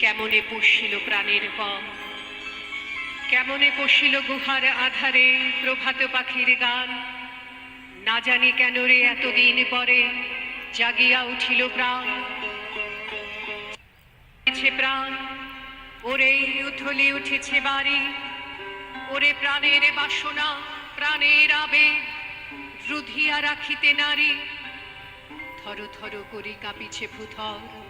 কেমনে পশিল প্রাণের পথ কেমনে পশিল গুহার আধারে প্রভাত পাখির গান? না জানি কেন রে এতদিন পরে জাগিয়া উঠিল প্রাণ। প্রাণ ওরে উথলি উঠেছে বাড়ি। ওরে প্রাণের বাসনা, প্রাণের আবেগ, রুধিয়া রাখিতে নারী। থর থর করি কাঁপিছে ভূথর।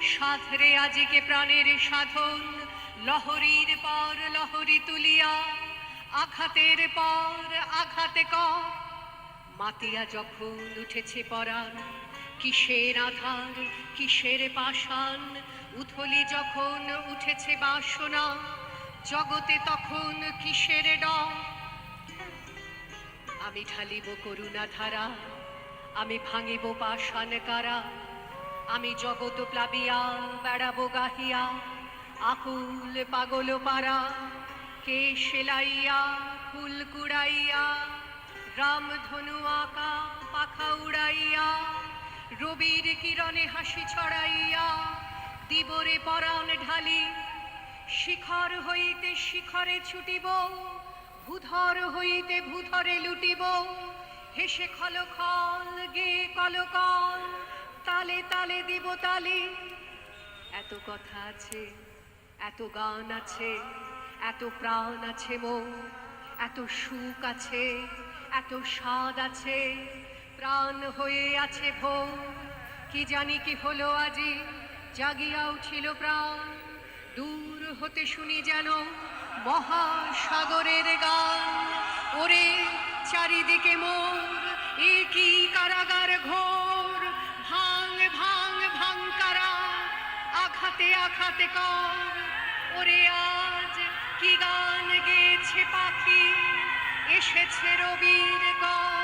সাধরে আজিকে প্রাণের সাধন, লহরীর পর লহরী তুলিয়া, আঘাতের পর আঘাতে ক মাতিয়া যখন উঠেছে পরাণ, কিসের আধার কিসের পাষাণ, উথলি যখন উঠেছে বাসনা, জগতে তখন কিসের ডর? আমি ঢালিব করুণা ধারা আমি ভাঙিব পাষাণ কারা আমি জগত প্লাবিয়া বেড়াবো গাহিয়া আকুল পাগল পারা কে সেলাইয়া, ফুল কুড়াইয়া, রাম ধনু আঁকা, পাখা উড়াইয়া, রবির কিরণে হাসি ছড়াইয়া, দিবরে পরাণ ঢালি, শিখর হইতে শিখরে ছুটিব, ভূধর হইতে ভূধরে লুটিব, হেসে খল খল গে কল কল তালে তালে দিব তালি। এত কথা আছে, এত গান আছে, এত প্রাণ আছে মন, এত সুখ আছে, এত স্বাদ আছে, প্রাণ হয়ে আছে ভোর। কি জানি কি হলো আজি জাগিয়া উঠিল প্রাণ। দূর হতে শুনি যেন মহাসাগরের গান। ওরে চারিদিকে মোর, এ কি কারাগার আঘাতে আঘাতে কর। ওরে আজ কি গান গেছে পাখি? এসেছে রবির কর